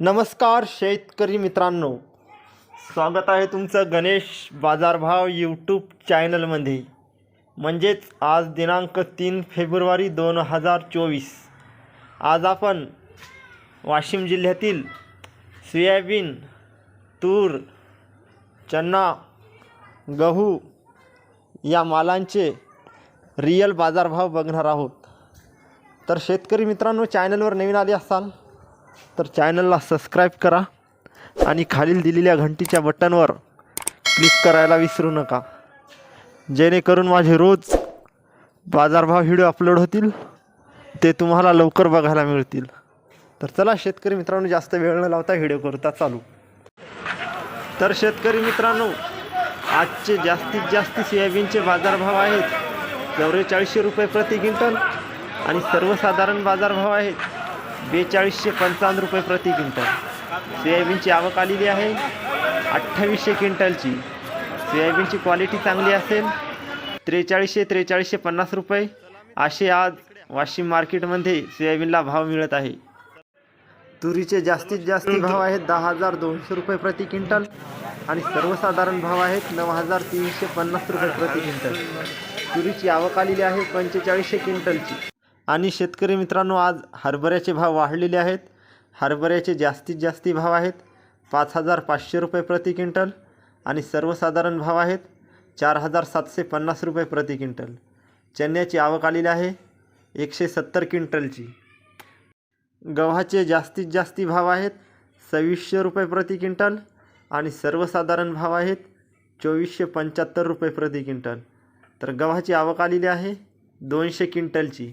नमस्कार शेतकरी मित्रांनो. स्वागत आहे तुमचं गणेश बाजारभाव यूट्यूब चॅनलमध्ये म्हणजेच आज दिनांक तीन फेब्रुवारी दोन हजार चोवीस. आज आपण वाशिम जिल्ह्यातील सोयाबीन तूर चन्ना गहू या मालांचे रिअल बाजारभाव बघणार आहोत. तर शेतकरी मित्रांनो चॅनलवर नवीन आले असाल तर चॅनलला सबस्क्राईब करा आणि खालील दिलेल्या घंटीच्या बटनवर क्लिक करायला विसरू नका. जेणेकरून माझे रोज बाजारभाव व्हिडिओ अपलोड होतील ते तुम्हाला लवकर बघायला मिळतील. तर चला शेतकरी मित्रांनो जास्त वेळ न लावता व्हिडिओ करता चालू. तर शेतकरी मित्रांनो आजचे जास्तीत जास्त सोयाबीनचे बाजारभाव आहेत. चौवेचाळीसशे रुपये प्रति क्विंटल आणि सर्वसाधारण बाजारभाव आहेत. बेचाळीसशे पंचावन्न रुपये प्रति क्विंटल. सोयाबीनची आवक आलेली आहे. अठ्ठावीसशे क्विंटलची. सोयाबीनची क्वालिटी चांगली असेल. त्रेचाळीसशे त्रेचाळीसशे पन्नास रुपये. असे आज वाशिम मार्केटमध्ये सोयाबीनला भाव मिळत आहे. तुरीचे जास्तीत जास्त भाव आहेत दहा हजार दोनशे रुपये प्रति क्विंटल आणि सर्वसाधारण भाव आहेत नऊ हजार तीनशे पन्नास रुपये प्रति क्विंटल. तुरीची आवक आलेली आहे पंचेचाळीसशे क्विंटलची. आणि शेतकरी मित्रांनो आज हरभऱ्याचे भाव वाढलेले आहेत. हरभऱ्याचे जास्तीत जास्ती भाव आहेत. पाच हजार पाचशे रुपये प्रति क्विंटल आणि सर्वसाधारण भाव आहेत चार हजार सातशे पन्नास रुपये प्रति क्विंटल. चण्याची आवक आलेली आहे एकशे सत्तर क्विंटलची. गव्हाचे जास्तीत जास्ती भाव आहेत सव्वीसशे रुपये प्रति क्विंटल आणि सर्वसाधारण भाव आहेत चोवीसशे पंच्याहत्तर रुपये प्रति क्विंटल. तर गव्हाची आवक आलेली आहे दोनशे क्विंटलची.